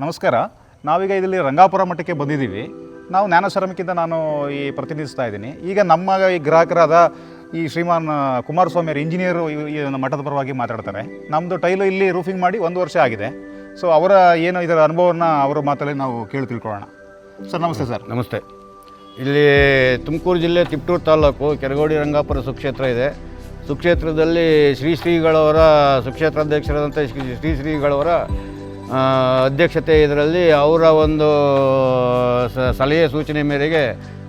ನಮಸ್ಕಾರ. ನಾವೀಗ ಇಲ್ಲಿ ರಂಗಾಪುರ ಮಠಕ್ಕೆ ಬಂದಿದ್ದೀವಿ. ನಾವು ಜ್ಞಾನಸರಮಕ್ಕಿಂತ ನಾನು ಈ ಪ್ರತಿನಿಧಿಸ್ತಾ ಇದ್ದೀನಿ. ಈಗ ನಮ್ಮ ಈ ಗ್ರಾಹಕರಾದ ಈ ಶ್ರೀಮಾನ್ ಕುಮಾರಸ್ವಾಮಿ ಅವರು ಇಂಜಿನಿಯರು ಈ- ಮಠದ ಪರವಾಗಿ ಮಾತಾಡ್ತಾರೆ. ನಮ್ಮದು ಟೈಲು ಇಲ್ಲಿ ರೂಫಿಂಗ್ ಮಾಡಿ ಒಂದು ವರ್ಷ ಆಗಿದೆ. ಸೊ ಅವರ ಏನು ಇದರ ಅನುಭವವನ್ನು ಅವರ ಮಾತಲ್ಲಿ ನಾವು ಕೇಳಿ ತಿಳ್ಕೊಳ್ಳೋಣ. ಸರ್, ನಮಸ್ತೆ ಸರ್. ನಮಸ್ತೆ. ಇಲ್ಲಿ ತುಮಕೂರು ಜಿಲ್ಲೆ ತಿಪ್ಟೂರು ತಾಲೂಕು ಕೆರಗೋಡಿ ರಂಗಾಪುರ ಸುಕ್ಷೇತ್ರ ಇದೆ. ಸುಕ್ಷೇತ್ರದಲ್ಲಿ ಶ್ರೀ ಶ್ರೀಗಳವರ ಸುಕ್ಷೇತ್ರಾಧ್ಯಕ್ಷರಾದಂಥ ಶ್ರೀ ಶ್ರೀ ಶ್ರೀಗಳವರ ಅಧ್ಯಕ್ಷತೆ ಇದರಲ್ಲಿ ಅವರ ಒಂದು ಸಲಹೆ ಸೂಚನೆ ಮೇರೆಗೆ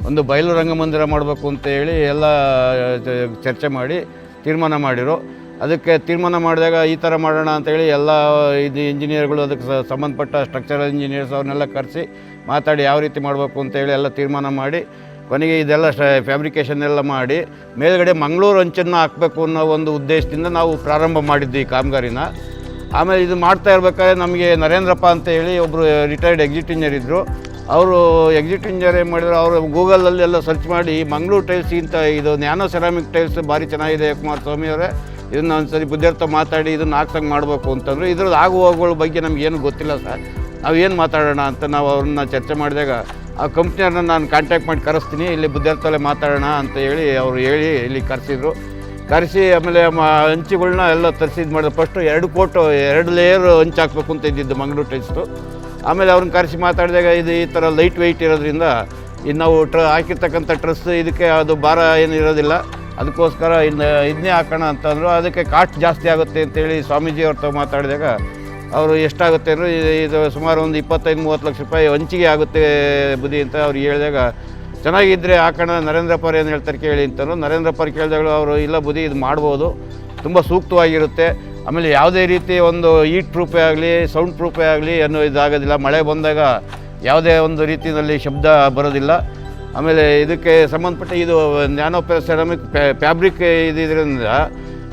ಒಂದು ಬಯಲು ರಂಗಮಂದಿರ ಮಾಡಬೇಕು ಅಂತ ಹೇಳಿ ಎಲ್ಲ ಚರ್ಚೆ ಮಾಡಿ ತೀರ್ಮಾನ ಮಾಡಿರು. ಅದಕ್ಕೆ ತೀರ್ಮಾನ ಮಾಡಿದಾಗ ಈ ಥರ ಮಾಡೋಣ ಅಂತೇಳಿ ಎಲ್ಲ ಇದು ಇಂಜಿನಿಯರ್ಗಳು ಅದಕ್ಕೆ ಸಂಬಂಧಪಟ್ಟ ಸ್ಟ್ರಕ್ಚರಲ್ ಇಂಜಿನಿಯರ್ಸ್ ಅವ್ರನ್ನೆಲ್ಲ ಕರೆಸಿ ಮಾತಾಡಿ ಯಾವ ರೀತಿ ಮಾಡಬೇಕು ಅಂತೇಳಿ ಎಲ್ಲ ತೀರ್ಮಾನ ಮಾಡಿ, ಕೊನೆಗೆ ಇದೆಲ್ಲ ಫ್ಯಾಬ್ರಿಕೇಷನ್ ಎಲ್ಲ ಮಾಡಿ, ಮೇಲ್ಗಡೆ ಮಂಗಳೂರು ಅಂಚನ್ನು ಹಾಕಬೇಕು ಅನ್ನೋ ಒಂದು ಉದ್ದೇಶದಿಂದ ನಾವು ಪ್ರಾರಂಭ ಮಾಡಿದ್ದು ಈ ಕಾಮಗಾರಿನ. ಆಮೇಲೆ ಇದು ಮಾಡ್ತಾ ಇರ್ಬೇಕಾದ್ರೆ ನಮಗೆ ನರೇಂದ್ರಪ್ಪ ಅಂತ ಹೇಳಿ ಒಬ್ಬರು ರಿಟೈರ್ಡ್ ಎಕ್ಸಿಟ್ ಇಂಜಿನಿಯರ್ ಇದ್ದರು ಅವರು ಎಕ್ಸಿಟ್ ಇಂಜಿನಿಯರ್ ಏನು ಮಾಡಿದ್ರು, ಅವರು ಗೂಗಲಲ್ಲಿ ಎಲ್ಲ ಸರ್ಚ್ ಮಾಡಿ ಮಂಗಳೂರು ಟೈಲ್ಸ್ ಇಂಥ ಇದು ನ್ಯಾನೋ ಸೆರಾಮಿಕ್ ಟೈಲ್ಸ್ ಭಾರಿ ಚೆನ್ನಾಗಿದೆ ಕುಮಾರಸ್ವಾಮಿ ಅವರೇ. ಇದನ್ನ ಒಂದು ಸರಿ ಬುದ್ಧಿರ್ಥ ಮಾತಾಡಿ ಇದನ್ನ ಹಾಕ್ಸಂಗೆ ಮಾಡಬೇಕು ಅಂತಂದರು. ಇದ್ರದ್ದು ಆಗುವಾಗಗಳ ಬಗ್ಗೆ ನಮ್ಗೆ ಏನು ಗೊತ್ತಿಲ್ಲ ಸರ್. ನಾವು ಏನು ಮಾತಾಡೋಣ ಅಂತ ನಾವು ಅವ್ರನ್ನ ಚರ್ಚೆ ಮಾಡಿದಾಗ ಆ ಕಂಪ್ನಿಯವ್ರನ್ನ ನಾನು ಕಾಂಟ್ಯಾಕ್ಟ್ ಮಾಡಿ ಕರೆಸ್ತೀನಿ, ಇಲ್ಲಿ ಬುದ್ಧಿರ್ಥಲ್ಲೇ ಮಾತಾಡೋಣ ಅಂತ ಹೇಳಿ ಅವರು ಹೇಳಿ ಇಲ್ಲಿ ಕರೆಸಿದ್ರು. ಕರೆಸಿ, ಆಮೇಲೆ ಹಂಚುಗಳನ್ನ ಹಂಚುಗಳ್ನ ಎಲ್ಲ ತರಿಸಿ ಮಾಡಿದ ಫಸ್ಟು ಎರಡು ಕೋಟು ಎರಡು ಲೇಯರ್ ಹಂಚು ಹಾಕ್ಬೇಕು ಅಂತ ಇದ್ದಿದ್ದು ಮಂಗಳೂರು ಟೆಸ್ಟು ಆಮೇಲೆ ಅವ್ರನ್ನ ಕರೆಸಿ ಮಾತಾಡಿದಾಗ ಇದು ಈ ಥರ ಲೈಟ್ ವೆಯ್ಟ್ ಇರೋದ್ರಿಂದ ಇದು ನಾವು ಟ್ರ ಹಾಕಿರ್ತಕ್ಕಂಥ ಟ್ರಸ್ ಇದಕ್ಕೆ ಅದು ಭಾರ ಏನು ಇರೋದಿಲ್ಲ. ಅದಕ್ಕೋಸ್ಕರ ಇನ್ನು ಇದನ್ನೇ ಹಾಕೋಣ ಅಂತಂದರು ಅದಕ್ಕೆ ಕಾಸ್ಟ್ ಜಾಸ್ತಿ ಆಗುತ್ತೆ ಅಂತೇಳಿ ಸ್ವಾಮೀಜಿ ಅವ್ರ ಮಾತಾಡಿದಾಗ ಅವರು ಎಷ್ಟಾಗುತ್ತೆ ಅಂದರೆ, ಇದು ಸುಮಾರು ಒಂದು ಇಪ್ಪತ್ತೈದು ಮೂವತ್ತು ಲಕ್ಷ ರೂಪಾಯಿ ಹಂಚಿಗೆ ಆಗುತ್ತೆ ಬುದ್ಧಿ ಅಂತ ಅವ್ರು ಹೇಳಿದಾಗ ಚೆನ್ನಾಗಿದ್ದರೆ ಹಾಕೋಣ ನರೇಂದ್ರ ಪರ್ ಏನು ಹೇಳ್ತಾರೆ ಕೇಳಿ ಅಂತಂದ್ರು ನರೇಂದ್ರ ಪರ್ ಅವರು, ಇಲ್ಲ ಬುದ್ಧಿ, ಇದು ಮಾಡ್ಬೋದು. ತುಂಬ ಸೂಕ್ತವಾಗಿರುತ್ತೆ. ಆಮೇಲೆ ಯಾವುದೇ ರೀತಿ ಒಂದು ಈಟ್ ಪ್ರೂಫೇ ಆಗಲಿ ಸೌಂಡ್ ಪ್ರೂಫೇ ಆಗಲಿ ಅನ್ನೋ ಇದಾಗೋದಿಲ್ಲ. ಮಳೆ ಬಂದಾಗ ಯಾವುದೇ ಒಂದು ರೀತಿಯಲ್ಲಿ ಶಬ್ದ ಬರೋದಿಲ್ಲ. ಆಮೇಲೆ ಇದಕ್ಕೆ ಸಂಬಂಧಪಟ್ಟ ಇದು ನ್ಯಾನೋ ಸೆರಾಮಿಕ್ ಫ್ಯಾಬ್ರಿಕ್ ಇದರಿಂದ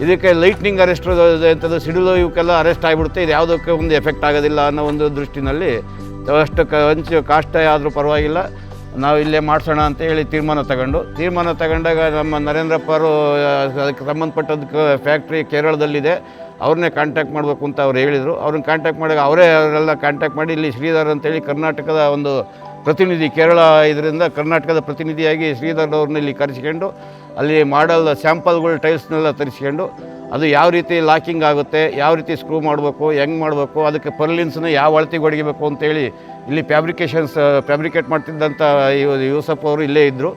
ಇದಕ್ಕೆ ಲೈಟ್ನಿಂಗ್ ಅರೆಸ್ಟ್ ಎಂಥದ್ದು ಸಿಡಿಲು ಇವಕ್ಕೆಲ್ಲ ಅರೆಸ್ಟ್ ಆಗಿಬಿಡುತ್ತೆ. ಇದು ಯಾವುದಕ್ಕೆ ಒಂದು ಎಫೆಕ್ಟ್ ಆಗೋದಿಲ್ಲ ಅನ್ನೋ ಒಂದು ದೃಷ್ಟಿನಲ್ಲಿ ಅಷ್ಟು ಕಂಚು ಕಾಷ್ಟ ಆದರೂ ಪರವಾಗಿಲ್ಲ. ನಾವು ಇಲ್ಲೇ ಮಾಡಿಸೋಣ ಅಂತ ಹೇಳಿ ತೀರ್ಮಾನ ತಗೊಂಡು, ತೀರ್ಮಾನ ತಗೊಂಡಾಗ ನಮ್ಮ ನರೇಂದ್ರಪ್ಪರು ಅದಕ್ಕೆ ಸಂಬಂಧಪಟ್ಟದಕ್ಕೆ ಫ್ಯಾಕ್ಟ್ರಿ ಕೇರಳದಲ್ಲಿದೆ, ಅವ್ರನ್ನೇ ಕಾಂಟ್ಯಾಕ್ಟ್ ಮಾಡಬೇಕು ಅಂತ ಅವ್ರು ಹೇಳಿದರು. ಅವ್ರನ್ನ ಕಾಂಟ್ಯಾಕ್ಟ್ ಮಾಡಿದಾಗ ಅವರೇ ಅವರೆಲ್ಲ ಕಾಂಟ್ಯಾಕ್ಟ್ ಮಾಡಿ, ಇಲ್ಲಿ ಶ್ರೀಧರ್ ಅಂತೇಳಿ ಕರ್ನಾಟಕದ ಒಂದು ಪ್ರತಿನಿಧಿ, ಕೇರಳ ಇದರಿಂದ ಕರ್ನಾಟಕದ ಪ್ರತಿನಿಧಿಯಾಗಿ ಶ್ರೀಧರ್ ಅವ್ರನ್ನ ಇಲ್ಲಿ ಕರೆಸ್ಕೊಂಡು ಅಲ್ಲಿ ಮಾಡಲ್ ಸ್ಯಾಂಪಲ್ಗಳು ಟೈಲ್ಸ್ನೆಲ್ಲ ತರಿಸ್ಕೊಂಡು ಅದು ಯಾವ ರೀತಿ ಲಾಕಿಂಗ್ ಆಗುತ್ತೆ, ಯಾವ ರೀತಿ ಸ್ಕ್ರೂ ಮಾಡಬೇಕು, ಹೆಂಗೆ ಮಾಡಬೇಕು, ಅದಕ್ಕೆ ಪರ್ಲಿನ್ಸ್ನ ಯಾವ ಅಳತೆಗೆ ಹೊಡಿಬೇಕು ಅಂತೇಳಿ ಇಲ್ಲಿ ಫ್ಯಾಬ್ರಿಕೇಷನ್ಸ್, ಫ್ಯಾಬ್ರಿಕೇಟ್ ಮಾಡ್ತಿದ್ದಂಥ ಯೂಸಫ್ ಅವರು ಇಲ್ಲೇ ಇದ್ದರು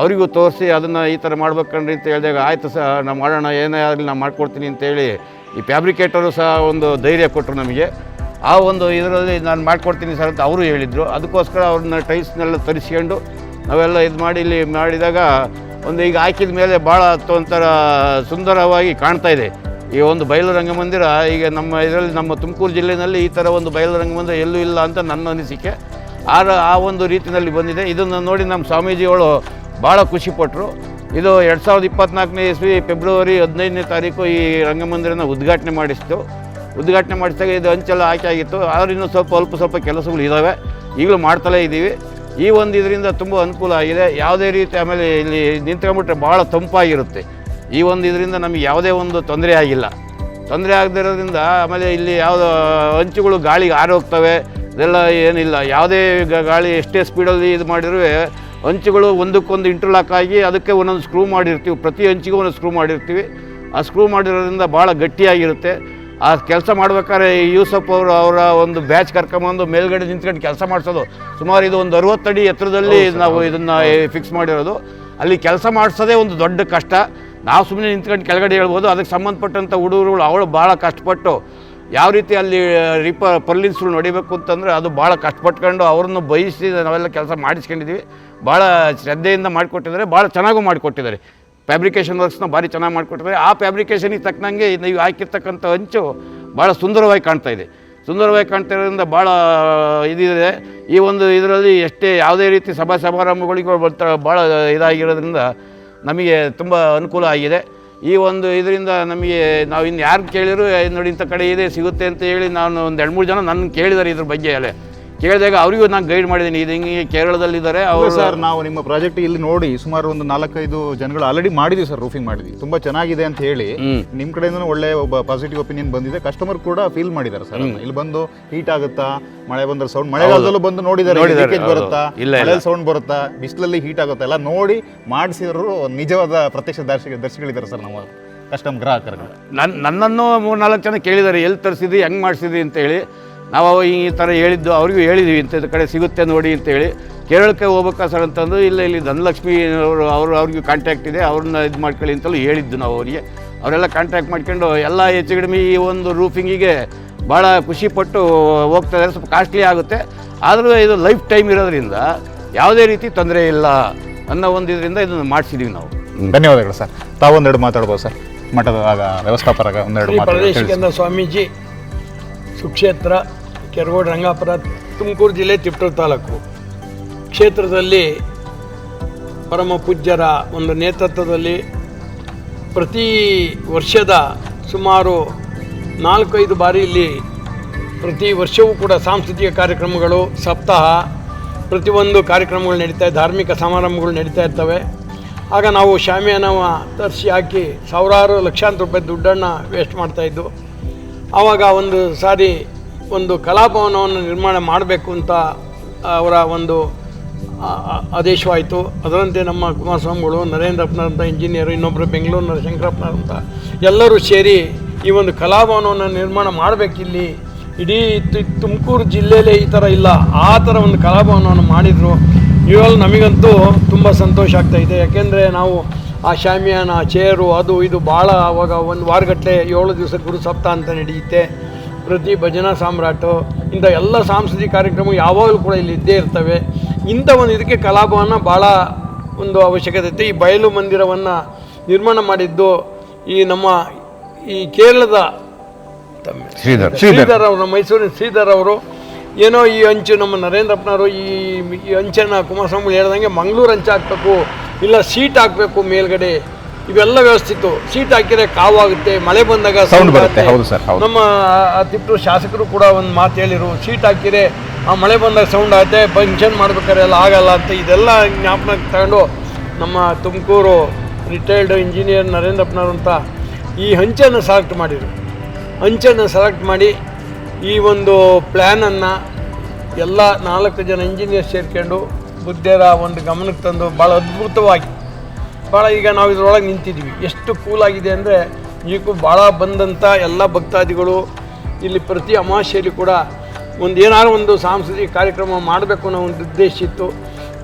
ಅವರಿಗೂ ತೋರಿಸಿ ಅದನ್ನು ಈ ಥರ ಮಾಡ್ಬೇಕಂಡ್ರಿ ಅಂತ ಹೇಳಿದಾಗ, ಆಯಿತು ಸಹ ನಾವು ಮಾಡೋಣ, ಏನೇ ಆಗಲಿ ನಾನು ಮಾಡ್ಕೊಡ್ತೀನಿ ಅಂತೇಳಿ ಈ ಫ್ಯಾಬ್ರಿಕೇಟರು ಸಹ ಒಂದು ಧೈರ್ಯ ಕೊಟ್ಟರು ನಮಗೆ. ಆ ಒಂದು ಇದರಲ್ಲಿ ನಾನು ಮಾಡ್ಕೊಡ್ತೀನಿ ಸರ್ ಅಂತ ಅವರು ಹೇಳಿದರು. ಅದಕ್ಕೋಸ್ಕರ ಅವ್ರನ್ನ ಟೈಲ್ಸ್ನೆಲ್ಲ ತರಿಸ್ಕೊಂಡು ನಾವೆಲ್ಲ ಇದು ಮಾಡಿ ಇಲ್ಲಿ ಮಾಡಿದಾಗ ಒಂದು ಈಗ ಹಾಕಿದ ಮೇಲೆ ಭಾಳ ಒಂಥರ ಸುಂದರವಾಗಿ ಕಾಣ್ತಾ ಇದೆ. ಈ ಒಂದು ಬಯಲು ರಂಗಮಂದಿರ, ಈಗ ನಮ್ಮ ಇದರಲ್ಲಿ ನಮ್ಮ ತುಮಕೂರು ಜಿಲ್ಲೆಯಲ್ಲಿ ಈ ಥರ ಒಂದು ಬಯಲು ರಂಗಮಂದಿರ ಎಲ್ಲೂ ಇಲ್ಲ ಅಂತ ನನ್ನ ಅನಿಸಿಕೆ. ಆರ, ಆ ಒಂದು ರೀತಿಯಲ್ಲಿ ಬಂದಿದೆ. ಇದನ್ನು ನೋಡಿ ನಮ್ಮ ಸ್ವಾಮೀಜಿಗಳು ಭಾಳ ಖುಷಿಪಟ್ಟರು ಇದು ಎರಡು ಸಾವಿರದ ಇಪ್ಪತ್ನಾಲ್ಕನೇ ಇಸ್ವಿ ಫೆಬ್ರವರಿ ಹದಿನೈದನೇ ತಾರೀಕು ಈ ರಂಗಮಂದಿರನ ಉದ್ಘಾಟನೆ ಮಾಡಿಸ್ತು. ಉದ್ಘಾಟನೆ ಮಾಡಿಸಿದಾಗ ಇದು ಹಂಚೆಲ್ಲ ಆಯ್ಕೆ ಆಗಿತ್ತು. ಆದರೆ ಇನ್ನೂ ಸ್ವಲ್ಪ ಅಲ್ಪ ಸ್ವಲ್ಪ ಕೆಲಸಗಳು ಇದ್ದಾವೆ ಈಗಲೂ ಮಾಡ್ತಲೇ ಇದ್ದೀವಿ. ಈ ಒಂದು ಇದರಿಂದ ತುಂಬ ಅನುಕೂಲ ಆಗಿದೆ. ಯಾವುದೇ ರೀತಿ ಆಮೇಲೆ ಇಲ್ಲಿ ನಿಂತ್ಕೊಂಡ್ಬಿಟ್ರೆ ಭಾಳ ತಂಪಾಗಿರುತ್ತೆ. ಈ ಒಂದು ಇದರಿಂದ ನಮಗೆ ಯಾವುದೇ ಒಂದು ತೊಂದರೆ ಆಗಿಲ್ಲ. ತೊಂದರೆ ಆಗದಿರೋದ್ರಿಂದ ಆಮೇಲೆ ಇಲ್ಲಿ ಯಾವುದೋ ಹಂಚುಗಳು ಗಾಳಿಗೆ ಆರೋಗ್ತವೆ ಇದೆಲ್ಲ ಏನಿಲ್ಲ. ಯಾವುದೇ ಗಾಳಿ ಎಷ್ಟೇ ಸ್ಪೀಡಲ್ಲಿ ಇದು ಮಾಡಿರೂ ಹಂಚುಗಳು ಒಂದಕ್ಕೊಂದು ಇಂಟರ್ಲಾಕ್ ಆಗಿ ಅದಕ್ಕೆ ಒಂದೊಂದು ಸ್ಕ್ರೂ ಮಾಡಿರ್ತೀವಿ. ಪ್ರತಿ ಹಂಚಿಗೂ ಒಂದು ಸ್ಕ್ರೂ ಮಾಡಿರ್ತೀವಿ. ಆ ಸ್ಕ್ರೂ ಮಾಡಿರೋದ್ರಿಂದ ಭಾಳ ಗಟ್ಟಿಯಾಗಿರುತ್ತೆ. ಆ ಕೆಲಸ ಮಾಡ್ಬೇಕಾದ್ರೆ ಈ ಯೂಸಫ್ ಅವರು ಅವರ ಒಂದು ಬ್ಯಾಚ್ ಕರ್ಕೊಂಬಂದು ಮೇಲ್ಗಡೆ ನಿಂತ್ಕೊಂಡು ಕೆಲಸ ಮಾಡಿಸೋದು. ಸುಮಾರು ಇದು ಒಂದು ಅರವತ್ತಡಿ ಎತ್ತರದಲ್ಲಿ ನಾವು ಇದನ್ನು ಫಿಕ್ಸ್ ಮಾಡಿರೋದು. ಅಲ್ಲಿ ಕೆಲಸ ಮಾಡಿಸೋದೇ ಒಂದು ದೊಡ್ಡ ಕಷ್ಟ. ನಾವು ಸುಮ್ಮನೆ ನಿಂತ್ಕೊಂಡು ಕೆಳಗಡೆ ಹೇಳ್ಬೋದು. ಅದಕ್ಕೆ ಸಂಬಂಧಪಟ್ಟಂಥ ಹುಡುಗರುಗಳು ಅವಳು ಭಾಳ ಕಷ್ಟಪಟ್ಟು ಯಾವ ರೀತಿ ಅಲ್ಲಿ ರಿಪ ಪರ್ಲಿನ್ಸ್ಗಳು ನಡಿಬೇಕು ಅಂತಂದರೆ ಅದು ಭಾಳ ಕಷ್ಟಪಟ್ಕೊಂಡು ಅವ್ರನ್ನ ಬಯಸಿ ನಾವೆಲ್ಲ ಕೆಲಸ ಮಾಡಿಸ್ಕೊಂಡಿದ್ದೀವಿ. ಭಾಳ ಶ್ರದ್ಧೆಯಿಂದ ಮಾಡಿಕೊಟ್ಟಿದ್ದಾರೆ. ಭಾಳ ಚೆನ್ನಾಗೂ ಮಾಡಿಕೊಟ್ಟಿದ್ದಾರೆ. ಫ್ಯಾಬ್ರಿಕೇಷನ್ ವರ್ಕ್ಸ್ನ ಭಾರಿ ಚೆನ್ನಾಗಿ ಮಾಡಿಕೊಟ್ಟಿದ್ದಾರೆ. ಆ ಫ್ಯಾಬ್ರಿಕೇಷನಿಗೆ ತಕ್ಕನಂಗೆ ನೀವು ಹಾಕಿರ್ತಕ್ಕಂಥ ಅಂಚು ಭಾಳ ಸುಂದರವಾಗಿ ಕಾಣ್ತಾ ಇದೆ. ಸುಂದರವಾಗಿ ಕಾಣ್ತಾ ಇರೋದ್ರಿಂದ ಭಾಳ ಇದಿದೆ. ಈ ಒಂದು ಇದರಲ್ಲಿ ಎಷ್ಟೇ ಯಾವುದೇ ರೀತಿ ಸಭಾ ಸಮಾರಂಭಗಳಿಗೂ ಬರ್ತಾ ಭಾಳ ಇದಾಗಿರೋದ್ರಿಂದ ನಮಗೆ ತುಂಬ ಅನುಕೂಲ ಆಗಿದೆ. ಈ ಒಂದು ಇದರಿಂದ ನಮಗೆ ನಾವು ಇನ್ನು ಯಾರು ಕೇಳಿದ್ರು "ಏ, ನೋಡಿ ಇಂಥ ಕಡೆ ಇದೆ ಸಿಗುತ್ತೆ ಅಂತ ಹೇಳಿ ನಾನು ಒಂದು ಎರಡು ಮೂರು ಜನ ನನ್ನ ಕೇಳಿದ್ದಾರೆ ಇದ್ರ ಬಗ್ಗೆ ಅಲ್ಲೇ. ಕೇಳಿದಾಗ ಅವರಿಗೂ ನಾನು ಗೈಡ್ ಮಾಡಿದ್ದೀನಿ. ಇದು ಹಿಂಗೆ ಕೇರಳದಲ್ಲಿದ್ದಾರೆ ಅವರು ಸರ್ ನಾವು ನಿಮ್ಮ ಪ್ರಾಜೆಕ್ಟ್ ಇಲ್ಲಿ ನೋಡಿ ಸುಮಾರು ಒಂದು ನಾಲ್ಕೈದು ಜನಗಳು ಆಲ್ರೆಡಿ ಮಾಡಿದ್ವಿ ಸರ್ ರೂಫಿಂಗ್ ಮಾಡಿದ್ವಿ ತುಂಬಾ ಚೆನ್ನಾಗಿದೆ ಅಂತ ಹೇಳಿ ನಿಮ್ಮ ನಿಮ್ ಕಡೆಯಿಂದ ಒಳ್ಳೆ ಒಬ್ಬ ಪಾಸಿಟಿವ್ ಒಪಿನಿಯನ್ ಬಂದಿದೆ. ಕಸ್ಟಮರ್ ಕೂಡ ಫೀಲ್ ಮಾಡಿದ್ದಾರೆ ಸರ್ ಇಲ್ಲಿ ಬಂದು ಹೀಟ್ ಆಗುತ್ತಾ? ಮಳೆ ಬಂದ್ರೆ ಸೌಂಡ್ ಮಳೆಗಾಲದಲ್ಲೂ ಬಂದು ನೋಡಿದ್ದಾರೆ. ಲೀಕೇಜ್ ಬರುತ್ತಾ. ಮಳೆ ಸೌಂಡ್ ಬರುತ್ತಾ? ಬಿಸಿಲಲ್ಲಿ ಹೀಟ್ ಆಗುತ್ತಾ? ಎಲ್ಲ ನೋಡಿ ಮಾಡಿಸಿದ್ರು ನಿಜವಾದ ಪ್ರತ್ಯಕ್ಷ ದರ್ಶಕ ದರ್ಶಿಗಳಿದ್ದಾರೆ ಸರ್ ನಮ್ಮ ಕಸ್ಟಮ್ ಗ್ರಾಹಕರು ನನ್ನ ನನ್ನನ್ನು ಮೂರ್ನಾಲ್ಕು ಜನ ಕೇಳಿದ್ದಾರೆ. ಎಲ್ಲಿ ತರಿಸಿದ್ರಿ ಹೆಂಗೆ ಅಂತ ಅಂತೇಳಿ ನಾವು ಈ ಥರ ಹೇಳಿದ್ದು ಅವ್ರಿಗೂ ಹೇಳಿದ್ವಿ ಇಂಥದ್ದು ಕಡೆ ಸಿಗುತ್ತೆ ನೋಡಿ ಅಂತೇಳಿ ಕೇರಳಕ್ಕೆ ಹೋಗ್ಬೇಕಾ ಸರ್ ಅಂತಂದು ಇಲ್ಲ ಇಲ್ಲಿ ಧನಲಕ್ಷ್ಮಿ ಅವರು ಅವರು ಅವ್ರಿಗೂ ಕಾಂಟ್ಯಾಕ್ಟ್ ಇದೆ ಅವ್ರನ್ನ ಇದು ಮಾಡ್ಕೊಳ್ಳಿ ಅಂತಲೂ ಹೇಳಿದ್ದು ನಾವು ಅವರಿಗೆ. ಅವರೆಲ್ಲ ಕಾಂಟ್ಯಾಕ್ಟ್ ಮಾಡ್ಕೊಂಡು ಎಲ್ಲ ಹೆಚ್ಚು ಕಡಿಮೆ ಈ ಒಂದು ರೂಫಿಂಗಿಗೆ ಭಾಳ ಖುಷಿಪಟ್ಟು ಹೋಗ್ತಾ ಇದ್ದಾರೆ ಸ್ವಲ್ಪ ಕಾಸ್ಟ್ಲಿ ಆಗುತ್ತೆ. ಆದರೂ ಇದು ಲೈಫ್ ಟೈಮ್ ಇರೋದ್ರಿಂದ ಯಾವುದೇ ರೀತಿ ತೊಂದರೆ ಇಲ್ಲ ಅನ್ನೋ ಒಂದು ಇದರಿಂದ ಇದನ್ನು ಮಾಡಿಸಿದ್ದೀವಿ ನಾವು. ಧನ್ಯವಾದಗಳು ಸರ್. ತಾವೊಂದೆರಡು ಮಾತಾಡ್ಬೋದು ಸರ್. ಮಠದ ಆಗ ವ್ಯವಸ್ಥಾಪಕ ಒಂದೆರಡು ಶ್ರೀ ಮಾತಾಡಿ ಪರದೇಶಿಕೇಂದ್ರ ಸ್ವಾಮೀಜಿ ಸುಕ್ಷೇತ್ರ ಕೆರಗೋಡು ರಂಗಾಪುರ ತುಮಕೂರು ಜಿಲ್ಲೆ ತಿಪ್ಟೂರು ತಾಲೂಕು. ಕ್ಷೇತ್ರದಲ್ಲಿ ಪರಮ ಪೂಜ್ಯರ ಒಂದು ನೇತೃತ್ವದಲ್ಲಿ ಪ್ರತಿ ವರ್ಷದ ಸುಮಾರು ನಾಲ್ಕೈದು ಬಾರಿ ಇಲ್ಲಿ ಪ್ರತಿ ವರ್ಷವೂ ಕೂಡ ಸಾಂಸ್ಕೃತಿಕ ಕಾರ್ಯಕ್ರಮಗಳು, ಸಪ್ತಾಹ, ಪ್ರತಿಯೊಂದು ಕಾರ್ಯಕ್ರಮಗಳು ನಡೀತಾ, ಧಾರ್ಮಿಕ ಸಮಾರಂಭಗಳು ನಡೀತಾ ಇರ್ತವೆ. ಆಗ ನಾವು ಶಾಮಿಯಾನ ತರಿಸಿ ಹಾಕಿ ಸಾವಿರಾರು ಲಕ್ಷಾಂತರ ರೂಪಾಯಿ ದುಡ್ಡನ್ನು ವೇಸ್ಟ್ ಮಾಡ್ತಾಯಿದ್ದು ಆವಾಗ ಒಂದು ಸಾರಿ ಒಂದು ಕಲಾಭವನವನ್ನು ನಿರ್ಮಾಣ ಮಾಡಬೇಕು ಅಂತ ಅವರ ಒಂದು ಆದೇಶವಾಯಿತು. ಅದರಂತೆ ನಮ್ಮ ಕುಮಾರಸ್ವಾಮಿಗಳು ನರೇಂದ್ರಪ್ಪನಂಥ ಇಂಜಿನಿಯರು ಇನ್ನೊಬ್ಬರು ಬೆಂಗಳೂರಿನ ಶಂಕರಪ್ಪನವ್ರು ಅಂತ ಎಲ್ಲರೂ ಸೇರಿ ಈ ಒಂದು ಕಲಾಭವನವನ್ನು ನಿರ್ಮಾಣ ಮಾಡಬೇಕಿಲ್ಲಿ. ಇಡೀ ತುಮಕೂರು ಜಿಲ್ಲೆಯಲ್ಲೇ ಈ ಥರ ಇಲ್ಲ. ಆ ಥರ ಒಂದು ಕಲಾಭವನವನ್ನು ಮಾಡಿದರು. ಇವೆಲ್ಲ ನಮಗಂತೂ ತುಂಬ ಸಂತೋಷ ಆಗ್ತಾ ಇದೆ. ಯಾಕೆಂದರೆ ನಾವು ಆ ಶಾಮಿಯಾನ ಚೇರು, ಅದು, ಇದು ಭಾಳ ಆವಾಗ ಒಂದು ವಾರಗಟ್ಟಲೆ ಏಳು ದಿವಸ ಗುರು ಸಪ್ತಾಹ ಅಂತ ನಡೆಯುತ್ತೆ. ಪ್ರತಿ ಭಜನಾ ಸಾಮ್ರಾಟು ಇಂಥ ಎಲ್ಲ ಸಾಂಸ್ಕೃತಿಕ ಕಾರ್ಯಕ್ರಮ ಯಾವಾಗಲೂ ಕೂಡ ಇಲ್ಲಿ ಇದ್ದೇ ಇರ್ತವೆ. ಇಂಥ ಒಂದು ಇದಕ್ಕೆ ಕಲಾಭವನ ಭಾಳ ಒಂದು ಅವಶ್ಯಕತೆ ಐತೆ ಈ ಬಯಲು ಮಂದಿರವನ್ನು ನಿರ್ಮಾಣ ಮಾಡಿದ್ದು ಈ ನಮ್ಮ ಈ ಕೇರಳದ ತಮ್ಮ ಶ್ರೀಧರ್ ಶ್ರೀಧರ್. ಅವರು ಮೈಸೂರಿನ ಶ್ರೀಧರ್ ಅವರು. ಏನೋ ಈ ಅಂಚು ನಮ್ಮ ನರೇಂದ್ರಪ್ಪನವರು ಈ ಈ ಅಂಚನ್ನು ಕುಮಾರಸ್ವಾಮಿ ಹೇಳ್ದಂಗೆ ಮಂಗಳೂರು ಅಂಚು ಹಾಕಬೇಕು ಇಲ್ಲ ಸೀಟ್ ಹಾಕಬೇಕು ಮೇಲ್ಗಡೆ. ಇವೆಲ್ಲ ವ್ಯವಸ್ಥಿತ್ತು ಸೀಟ್ ಹಾಕಿದ್ರೆ ಕಾವಾಗುತ್ತೆ ಮಳೆ ಬಂದಾಗ sound ಬರುತ್ತೆ. ಹೌದು ಸರ್, ಹೌದು. ನಮ್ಮ ಆ ತಿಪ್ಪೂರು ಶಾಸಕರು ಕೂಡ ಒಂದು ಮಾತು ಹೇಳಿರು ಸೀಟ್ ಹಾಕಿದ್ರೆ ಆ ಮಳೆ ಬಂದಾಗ ಸೌಂಡ್ ಆಗುತ್ತೆ ಫಂಕ್ಷನ್ ಮಾಡ್ಬೇಕಾದ್ರೆ ಎಲ್ಲ ಆಗಲ್ಲ ಅಂತ ಇದೆಲ್ಲ ಜ್ಞಾಪನ ತಗೊಂಡು ನಮ್ಮ ತುಮಕೂರು ರಿಟೈರ್ಡ್ ಇಂಜಿನಿಯರ್ ನರೇಂದ್ರಪ್ಪನವರು ಅಂತ ಈ ಹಂಚನ್ನು ಸೆಲೆಕ್ಟ್ ಮಾಡಿದರು ಹಂಚನ್ನು ಸೆಲೆಕ್ಟ್ ಮಾಡಿ ಈ ಒಂದು ಪ್ಲ್ಯಾನನ್ನು ಎಲ್ಲ ನಾಲ್ಕು ಜನ ಇಂಜಿನಿಯರ್ ಸೇರ್ಕೊಂಡು ಬುದ್ಧಿಯರ ಒಂದು ಗಮನಕ್ಕೆ ತಂದು ಭಾಳ ಅದ್ಭುತವಾಗಿ ಭಾಳ ಈಗ ನಾವು ಇದರೊಳಗೆ ನಿಂತಿದ್ವಿ. ಎಷ್ಟು ಕೂಲಾಗಿದೆ ಅಂದರೆ ಈಗೂ ಭಾಳ ಬಂದಂಥ ಎಲ್ಲ ಭಕ್ತಾದಿಗಳು ಇಲ್ಲಿ ಪ್ರತಿ ಅಮಾವಾಸ್ಯೆಯಲ್ಲಿ ಕೂಡ ಒಂದು ಏನಾದ್ರು ಒಂದು ಸಾಂಸ್ಕೃತಿಕ ಕಾರ್ಯಕ್ರಮ ಮಾಡಬೇಕು ಅನ್ನೋ ಒಂದು ಉದ್ದೇಶ ಇತ್ತು.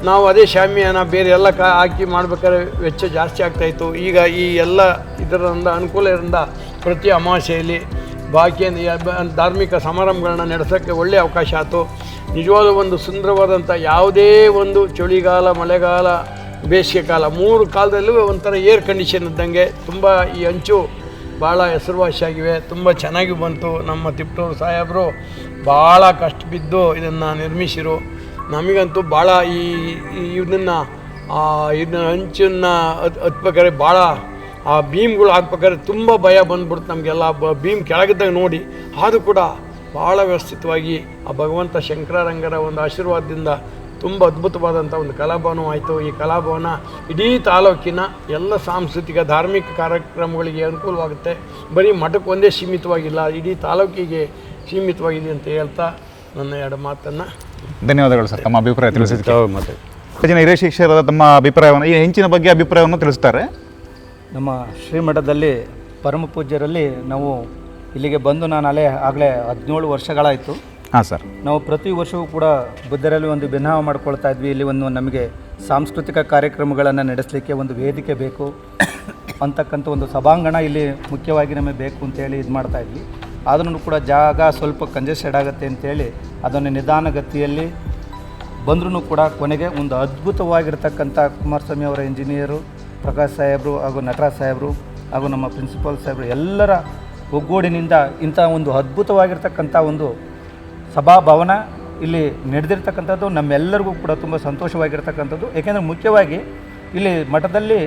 ನಾವು ಅದೇ ಶಾಮಿಯಾನ ಬೇರೆ ಎಲ್ಲ ಕಾ ಹಾಕಿ ಮಾಡ್ಬೇಕಾದ್ರೆ ವೆಚ್ಚ ಜಾಸ್ತಿ ಆಗ್ತಾಯಿತ್ತು ಈಗ ಈ ಎಲ್ಲ ಇದರಿಂದ, ಅನುಕೂಲ ಇರೋದ್ರಿಂದ ಪ್ರತಿ ಅಮಾವಾಸ್ಯೆಯಲ್ಲಿ ಬಾಕಿ ಧಾರ್ಮಿಕ ಸಮಾರಂಭಗಳನ್ನ ನಡೆಸೋಕ್ಕೆ ಒಳ್ಳೆಯ ಅವಕಾಶ ಆಯಿತು. ನಿಜವಾದ ಒಂದು ಸುಂದರವಾದಂಥ ಯಾವುದೇ ಒಂದು ಚಳಿಗಾಲ, ಮಳೆಗಾಲ ಬೇಸಿಗೆ ಕಾಲ. ಮೂರು ಕಾಲದಲ್ಲೂ ಒಂಥರ ಏರ್ ಕಂಡೀಷನ್ ಇದ್ದಂಗೆ ತುಂಬ ಈ ಅಂಚು ಭಾಳ ಹೆಸರುವಾಸಿಯಾಗಿವೆ. ತುಂಬ ಚೆನ್ನಾಗಿ ಬಂತು. ನಮ್ಮ ತಿಪ್ಟೂರು ಸಾಹೇಬರು ಭಾಳ ಕಷ್ಟ ಬಿದ್ದು ಇದನ್ನು ನಿರ್ಮಿಸಿರು. ನಮಗಂತೂ ಭಾಳ ಈ ಇದನ್ನು ಇದನ್ನ ಅಂಚನ್ನು ಹತ್ ಹತ್ಬೇಕಾದ್ರೆ ಭಾಳ ಆ ಭೀಮ್ಗಳು ಹಾಕ್ಬೇಕಾದ್ರೆ ತುಂಬ ಭಯ ಬಂದ್ಬಿಡ್ತು ನಮಗೆಲ್ಲ. ಬ, ಭೀಮ್ ಕೆಳಗಿದ್ದಾಗ ನೋಡಿ ಆದರೂ ಕೂಡ ಭಾಳ ವ್ಯವಸ್ಥಿತವಾಗಿ ಆ ಭಗವಂತ ಶಂಕರರಂಗರ ಒಂದು ಆಶೀರ್ವಾದದಿಂದ ತುಂಬ ಅದ್ಭುತವಾದಂಥ ಒಂದು ಕಲಾಭವನವಾಯಿತು ಈ ಕಲಾಭವನ ಇಡೀ ತಾಲೂಕಿನ ಎಲ್ಲ ಸಾಂಸ್ಕೃತಿಕ ಧಾರ್ಮಿಕ ಕಾರ್ಯಕ್ರಮಗಳಿಗೆ ಅನುಕೂಲವಾಗುತ್ತೆ. ಬರೀ ಮಠಕ್ಕೆ ಒಂದೇ ಸೀಮಿತವಾಗಿಲ್ಲ ಇಡೀ ತಾಲೂಕಿಗೆ ಸೀಮಿತವಾಗಿದೆ ಅಂತ ಹೇಳ್ತಾ ನನ್ನ ಎರಡು ಮಾತನ್ನು ಧನ್ಯವಾದಗಳು ಸರ್. ತಮ್ಮ ಅಭಿಪ್ರಾಯ ತಿಳಿಸಿದ್ದಕ್ಕೆ. ಮತ್ತೆ. ಜನ ಹಿರಿಯ ಶಿಕ್ಷಕರಾದ ತಮ್ಮ ಅಭಿಪ್ರಾಯವನ್ನು ಈ ಹೆಂಚಿನ ಬಗ್ಗೆ ಅಭಿಪ್ರಾಯವನ್ನು ತಿಳಿಸ್ತಾರೆ. ನಮ್ಮ ಶ್ರೀಮಠದಲ್ಲಿ ಪರಮ ಪೂಜ್ಯರಲ್ಲಿ ನಾವು ಇಲ್ಲಿಗೆ ಬಂದು ನಾನು ಅಲ್ಲೇ ಆಗಲೇ ಹದಿನೇಳು ವರ್ಷಗಳಾಯಿತು. ಹಾಂ, ಸರ್. ನಾವು ಪ್ರತಿ ವರ್ಷವೂ ಕೂಡ ಬುದ್ಧರಲ್ಲಿ ಒಂದು ಭಿನ್ನಾವ ಮಾಡ್ಕೊಳ್ತಾ ಇದ್ವಿ. ಇಲ್ಲಿ ಒಂದು ನಮಗೆ ಸಾಂಸ್ಕೃತಿಕ ಕಾರ್ಯಕ್ರಮಗಳನ್ನು ನಡೆಸಲಿಕ್ಕೆ ಒಂದು ವೇದಿಕೆ ಬೇಕು. ಅಂತಕ್ಕಂಥ ಒಂದು ಸಭಾಂಗಣ ಇಲ್ಲಿ ಮುಖ್ಯವಾಗಿ ನಮಗೆ ಬೇಕು ಅಂತೇಳಿ ಇದು ಮಾಡ್ತಾ ಇದ್ವಿ. ಆದ್ರೂ ಕೂಡ ಜಾಗ ಸ್ವಲ್ಪ ಕಂಜೆಸ್ಟೆಡ್ ಆಗುತ್ತೆ ಅಂತೇಳಿ ಅದನ್ನು ನಿಧಾನಗತಿಯಲ್ಲಿ ಬಂದ್ರೂ ಕೂಡ ಕೊನೆಗೆ ಒಂದು ಅದ್ಭುತವಾಗಿರ್ತಕ್ಕಂಥ ಕುಮಾರಸ್ವಾಮಿ ಅವರ ಇಂಜಿನಿಯರು, ಪ್ರಕಾಶ್ ಸಾಹೇಬರು ಹಾಗೂ ನಟರಾಜ್ ಸಾಹೇಬರು ಹಾಗೂ ನಮ್ಮ ಪ್ರಿನ್ಸಿಪಾಲ್ ಸಾಹೇಬರು ಎಲ್ಲರ ಒಗ್ಗೂಡಿನಿಂದ ಇಂಥ ಒಂದು ಅದ್ಭುತವಾಗಿರ್ತಕ್ಕಂಥ ಒಂದು ಸಭಾಭವನ ಇಲ್ಲಿ ನಡೆದಿರ್ತಕ್ಕಂಥದ್ದು ನಮ್ಮೆಲ್ಲರಿಗೂ ಕೂಡ ತುಂಬ ಸಂತೋಷವಾಗಿರ್ತಕ್ಕಂಥದ್ದು. ಏಕೆಂದರೆ ಮುಖ್ಯವಾಗಿ ಇಲ್ಲಿ ಮಠದಲ್ಲಿ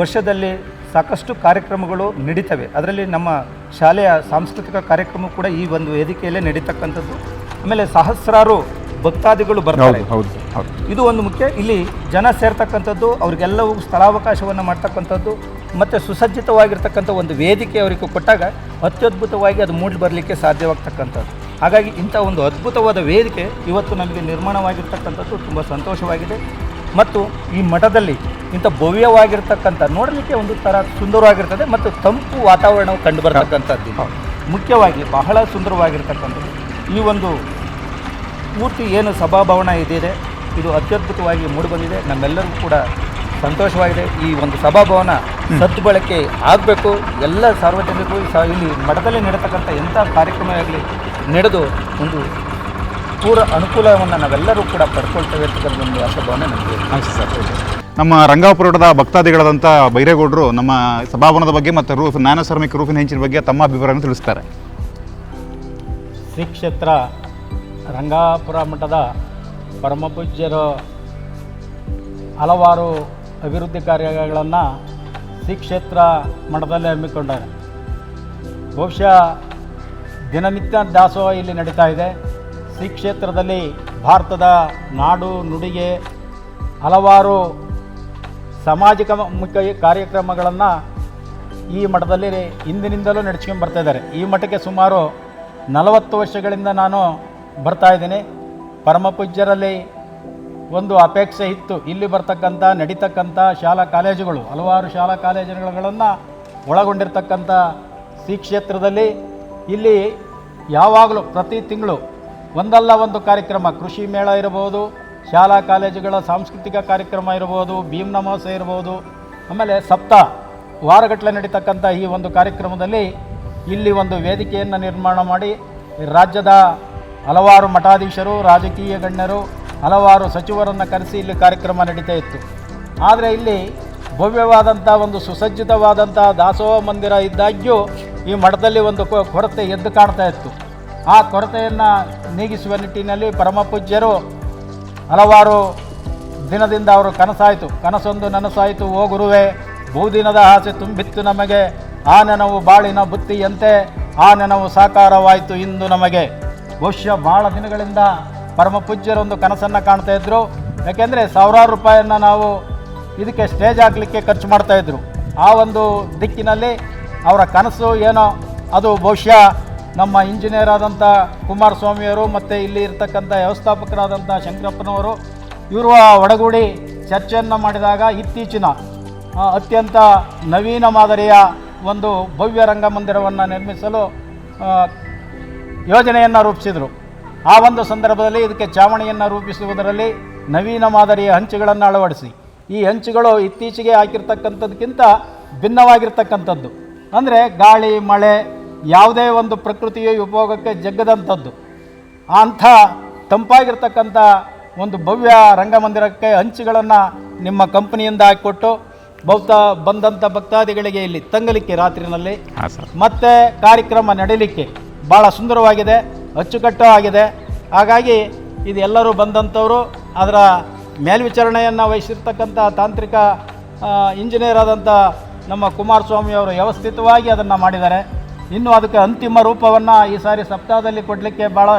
ವರ್ಷದಲ್ಲಿ ಸಾಕಷ್ಟು ಕಾರ್ಯಕ್ರಮಗಳು ನಡೀತವೆ. ಅದರಲ್ಲಿ ನಮ್ಮ ಶಾಲೆಯ ಸಾಂಸ್ಕೃತಿಕ ಕಾರ್ಯಕ್ರಮ ಕೂಡ ಈ ಒಂದು ವೇದಿಕೆಯಲ್ಲೇ ನಡೀತಕ್ಕಂಥದ್ದು. ಆಮೇಲೆ ಸಹಸ್ರಾರು ಭಕ್ತಾದಿಗಳು ಬರ್ತಾರೆ. ಇದು ಒಂದು ಮುಖ್ಯ. ಇಲ್ಲಿ ಜನ ಸೇರ್ತಕ್ಕಂಥದ್ದು ಅವ್ರಿಗೆಲ್ಲವೂ ಸ್ಥಳಾವಕಾಶವನ್ನು ಮಾಡ್ತಕ್ಕಂಥದ್ದು ಮತ್ತು ಸುಸಜ್ಜಿತವಾಗಿರ್ತಕ್ಕಂಥ ಒಂದು ವೇದಿಕೆ ಅವರಿಗೆ ಕೊಟ್ಟಾಗ ಅತ್ಯದ್ಭುತವಾಗಿ ಅದು ಮೂಡಿ ಬರಲಿಕ್ಕೆ ಸಾಧ್ಯವಾಗ್ತಕ್ಕಂಥದ್ದು. ಹಾಗಾಗಿ ಇಂಥ ಒಂದು ಅದ್ಭುತವಾದ ವೇದಿಕೆ ಇವತ್ತು ನಮಗೆ ನಿರ್ಮಾಣವಾಗಿರ್ತಕ್ಕಂಥದ್ದು ತುಂಬ ಸಂತೋಷವಾಗಿದೆ. ಮತ್ತು ಈ ಮಠದಲ್ಲಿ ಇಂಥ ಭವ್ಯವಾಗಿರ್ತಕ್ಕಂಥ ನೋಡಲಿಕ್ಕೆ ಒಂದು ಥರ ಸುಂದರವಾಗಿರ್ತದೆ ಮತ್ತು ತಂಪು ವಾತಾವರಣವು ಕಂಡು ಬರತಕ್ಕಂಥದ್ದು ಮುಖ್ಯವಾಗಿ ಬಹಳ ಸುಂದರವಾಗಿರ್ತಕ್ಕಂಥದ್ದು. ಈ ಒಂದು ಪೂರ್ತಿ ಏನು ಸಭಾಭವನ ಇದಿದೆ ಇದು ಅತ್ಯದ್ಭುತವಾಗಿ ಮೂಡಿಬಂದಿದೆ. ನಮ್ಮೆಲ್ಲರಿಗೂ ಕೂಡ ಸಂತೋಷವಾಗಿದೆ. ಈ ಒಂದು ಸಭಾಭವನ ಸದ್ಬಳಕೆ ಆಗಬೇಕು. ಎಲ್ಲ ಸಾರ್ವಜನಿಕರು ಸಹ ಇಲ್ಲಿ ಮಠದಲ್ಲಿ ನಡೆತಕ್ಕಂಥ ಎಂಥ ಕಾರ್ಯಕ್ರಮ ಆಗಲಿ ನಡೆದು ಒಂದು ಪೂರ ಅನುಕೂಲವನ್ನು ನಾವೆಲ್ಲರೂ ಕೂಡ ಪಡ್ಕೊಳ್ತೇವೆ ಅಂತಕ್ಕಂಥ ಒಂದು ಆಶಾಭಾವನೆ ನಮಗೆ ಆಯ್ತು ಸರ್. ನಮ್ಮ ರಂಗಾಪುರದ ಭಕ್ತಾದಿಗಳಾದಂಥ ಬೈರೇಗೌಡರು ನಮ್ಮ ಸಭಾಭವನದ ಬಗ್ಗೆ ಮತ್ತು ರೂಫ್ ಜ್ಞಾನ ಶ್ರಮಿಕ ರೂಫಿನ ಹೆಂಚಿನ ಬಗ್ಗೆ ತಮ್ಮ ಅಭಿಪ್ರಾಯವನ್ನು ತಿಳಿಸ್ತಾರೆ. ಶ್ರೀ ಕ್ಷೇತ್ರ ರಂಗಾಪುರ ಮಠದ ಪರಮಪೂಜ್ಯರು ಹಲವಾರು ಅಭಿವೃದ್ಧಿ ಕಾರ್ಯಗಳನ್ನು ಶ್ರೀ ಕ್ಷೇತ್ರ ಮಠದಲ್ಲಿ ಹಮ್ಮಿಕೊಂಡಾರೆ. ಬಹುಶಃ ದಿನನಿತ್ಯ ದಾಸೋಹ ಇಲ್ಲಿ ನಡೀತಾ ಇದೆ. ಶ್ರೀ ಕ್ಷೇತ್ರದಲ್ಲಿ ಭಾರತದ ನಾಡು ನುಡಿಗೆ ಹಲವಾರು ಸಾಮಾಜಿಕ ಮುಖ್ಯ ಕಾರ್ಯಕ್ರಮಗಳನ್ನು ಈ ಮಠದಲ್ಲಿ ಹಿಂದಿನಿಂದಲೂ ನಡೆಸ್ಕೊಂಡು ಬರ್ತಾ ಇದ್ದಾರೆ. ಈ ಮಠಕ್ಕೆ ಸುಮಾರು ನಲವತ್ತು ವರ್ಷಗಳಿಂದ ನಾನು ಬರ್ತಾ ಇದ್ದೀನಿ. ಪರಮಪೂಜ್ಯರಲ್ಲಿ ಒಂದು ಅಪೇಕ್ಷೆ ಇತ್ತು. ಇಲ್ಲಿ ಬರ್ತಕ್ಕಂಥ, ನಡೀತಕ್ಕಂಥ ಶಾಲಾ ಕಾಲೇಜುಗಳು, ಹಲವಾರು ಶಾಲಾ ಕಾಲೇಜುಗಳನ್ನು ಒಳಗೊಂಡಿರ್ತಕ್ಕಂಥ ಶ್ರೀ ಕ್ಷೇತ್ರದಲ್ಲಿ ಇಲ್ಲಿ ಯಾವಾಗಲೂ ಪ್ರತಿ ತಿಂಗಳು ಒಂದಲ್ಲ ಒಂದು ಕಾರ್ಯಕ್ರಮ, ಕೃಷಿ ಮೇಳ ಇರಬಹುದು, ಶಾಲಾ ಕಾಲೇಜುಗಳ ಸಾಂಸ್ಕೃತಿಕ ಕಾರ್ಯಕ್ರಮ ಇರ್ಬೋದು ಭೀಮ್ ನಮಾಸ ಇರ್ಬೋದು ಆಮೇಲೆ ಸಪ್ತ ವಾರಗಟ್ಟಲೆ ನಡೀತಕ್ಕಂಥ ಈ ಒಂದು ಕಾರ್ಯಕ್ರಮದಲ್ಲಿ ಇಲ್ಲಿ ಒಂದು ವೇದಿಕೆಯನ್ನು ನಿರ್ಮಾಣ ಮಾಡಿ ರಾಜ್ಯದ ಹಲವಾರು ಮಠಾಧೀಶರು, ರಾಜಕೀಯ ಗಣ್ಯರು, ಹಲವಾರು ಸಚಿವರನ್ನು ಕರೆಸಿ ಇಲ್ಲಿ ಕಾರ್ಯಕ್ರಮ ನಡೀತಾ ಇತ್ತು. ಆದರೆ ಇಲ್ಲಿ ಭವ್ಯವಾದಂಥ ಒಂದು ಸುಸಜ್ಜಿತವಾದಂಥ ದಾಸೋಹ ಮಂದಿರ ಇದ್ದಾಗ್ಯೂ ಈ ಮಠದಲ್ಲಿ ಒಂದು ಕೊರತೆ ಎದ್ದು ಕಾಣ್ತಾ ಇತ್ತು. ಆ ಕೊರತೆಯನ್ನು ನೀಗಿಸುವ ನಿಟ್ಟಿನಲ್ಲಿ ಪರಮ ಪೂಜ್ಯರು ಹಲವಾರು ದಿನದಿಂದ ಅವರು ಕನಸಾಯಿತು. ಕನಸೊಂದು ನನಸಾಯಿತು, ಓ ಗುರುವೆ, ಭೂದಿನದ ಆಸೆ ತುಂಬಿತ್ತು ನಮಗೆ. ಆ ನೆನವು ಬಾಳಿನ ಬುತ್ತಿಯಂತೆ, ಆ ನೆನವು ಸಾಕಾರವಾಯಿತು ಇಂದು ನಮಗೆ. ಬಹುಶಃ ಭಾಳ ದಿನಗಳಿಂದ ಪರಮ ಪೂಜ್ಯರೊಂದು ಕನಸನ್ನು ಕಾಣ್ತಾ ಇದ್ದರು ಯಾಕೆಂದರೆ ಸಾವಿರಾರು ರೂಪಾಯಿಯನ್ನು ನಾವು ಇದಕ್ಕೆ ಸ್ಟೇಜ್ ಹಾಕಲಿಕ್ಕೆ ಖರ್ಚು ಮಾಡ್ತಾಯಿದ್ರು ಆ ಒಂದು ದಿಕ್ಕಿನಲ್ಲಿ ಅವರ ಕನಸು ಏನೋ ಅದು ಬಹುಶಃ ನಮ್ಮ ಇಂಜಿನಿಯರ್ ಆದಂಥ ಕುಮಾರಸ್ವಾಮಿಯವರು ಮತ್ತು ಇಲ್ಲಿ ಇರ್ತಕ್ಕಂಥ ವ್ಯವಸ್ಥಾಪಕರಾದಂಥ ಶಂಕರಪ್ಪನವರು ಇವರು ಒಡಗೂಡಿ ಚರ್ಚೆಯನ್ನು ಮಾಡಿದಾಗ ಇತ್ತೀಚಿನ ಅತ್ಯಂತ ನವೀನ ಮಾದರಿಯ ಒಂದು ಭವ್ಯ ರಂಗಮಂದಿರವನ್ನು ನಿರ್ಮಿಸಲು ಆ, ಯೋಜನೆಯನ್ನು ರೂಪಿಸಿದರು. ಆ ಒಂದು ಸಂದರ್ಭದಲ್ಲಿ ಇದಕ್ಕೆ ಚಾವಣಿಯನ್ನು ರೂಪಿಸುವುದರಲ್ಲಿ ನವೀನ ಮಾದರಿಯ ಹಂಚುಗಳನ್ನು ಅಳವಡಿಸಿ. ಈ ಹಂಚುಗಳು ಇತ್ತೀಚೆಗೆ ಹಾಕಿರ್ತಕ್ಕಂಥದ್ದಕ್ಕಿಂತ ಭಿನ್ನವಾಗಿರ್ತಕ್ಕಂಥದ್ದು. ಅಂದರೆ ಗಾಳಿ ಮಳೆ ಯಾವುದೇ ಒಂದು ಪ್ರಕೃತಿಯ ಉಪಯೋಗಕ್ಕೆ ಜಗ್ಗದಂಥದ್ದು. ಅಂಥ ತಂಪಾಗಿರ್ತಕ್ಕಂಥ ಒಂದು ಭವ್ಯ ರಂಗಮಂದಿರಕ್ಕೆ ಹಂಚುಗಳನ್ನು ನಿಮ್ಮ ಕಂಪನಿಯಿಂದ ಹಾಕಿಕೊಟ್ಟು ಭಕ್ತ ಬಂದಂಥ ಭಕ್ತಾದಿಗಳಿಗೆ ಇಲ್ಲಿ ತಂಗಲಿಕ್ಕೆ ರಾತ್ರಿನಲ್ಲಿ. ಮತ್ತೆ ಕಾರ್ಯಕ್ರಮ ನಡೀಲಿಕ್ಕೆ ಭಾಳ ಸುಂದರವಾಗಿದೆ ಅಚ್ಚುಕಟ್ಟು ಆಗಿದೆ. ಹಾಗಾಗಿ ಇದು ಎಲ್ಲರೂ ಬಂದಂಥವರು ಅದರ ಮೇಲ್ವಿಚಾರಣೆಯನ್ನು ವಹಿಸಿರ್ತಕ್ಕಂಥ ತಾಂತ್ರಿಕ ಇಂಜಿನಿಯರ್ ಆದಂಥ ನಮ್ಮ ಕುಮಾರಸ್ವಾಮಿಯವರು ವ್ಯವಸ್ಥಿತವಾಗಿ ಅದನ್ನು ಮಾಡಿದ್ದಾರೆ. ಇನ್ನು ಅದಕ್ಕೆ ಅಂತಿಮ ರೂಪವನ್ನು ಈ ಸಾರಿ ಸಪ್ತಾಹದಲ್ಲಿ ಕೊಡಲಿಕ್ಕೆ ಭಾಳ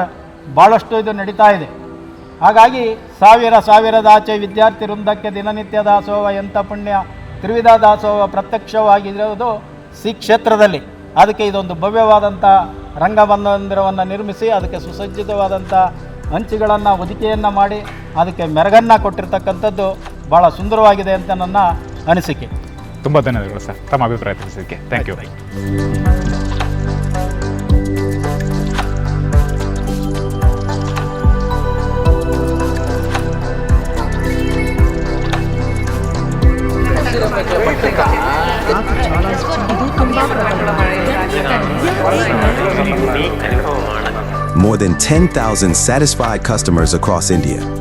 ಭಾಳಷ್ಟು ಇದು ನಡೀತಾ ಇದೆ. ಹಾಗಾಗಿ ಸಾವಿರ ಸಾವಿರದ ಆಚೆ ವಿದ್ಯಾರ್ಥಿ ವೃಂದಕ್ಕೆ ದಿನನಿತ್ಯ ದಾಸೋಹ, ಎಂಥ ಪುಣ್ಯ, ತ್ರಿವಿಧ ದಾಸೋಹ ಪ್ರತ್ಯಕ್ಷವಾಗಿರೋದು ಸಿ ಕ್ಷೇತ್ರದಲ್ಲಿ. ಅದಕ್ಕೆ ಇದೊಂದು ಭವ್ಯವಾದಂಥ ರಂಗಮಂದಿರವನ್ನು ನಿರ್ಮಿಸಿ ಅದಕ್ಕೆ ಸುಸಜ್ಜಿತವಾದಂಥ ಹಂಚುಗಳನ್ನು ಹೊದಿಕೆಯನ್ನು ಮಾಡಿ ಅದಕ್ಕೆ ಮೆರಗನ್ನು ಕೊಟ್ಟಿರ್ತಕ್ಕಂಥದ್ದು ಭಾಳ ಸುಂದರವಾಗಿದೆ ಅಂತ ನನ್ನ ಅನಿಸಿಕೆ. ತುಂಬ ಧನ್ಯವಾದಗಳು ಸರ್ ತಮ್ಮ ಅಭಿಪ್ರಾಯ ತಿಳಿಸೋದಕ್ಕೆ thank you More than 10,000 satisfied customers across India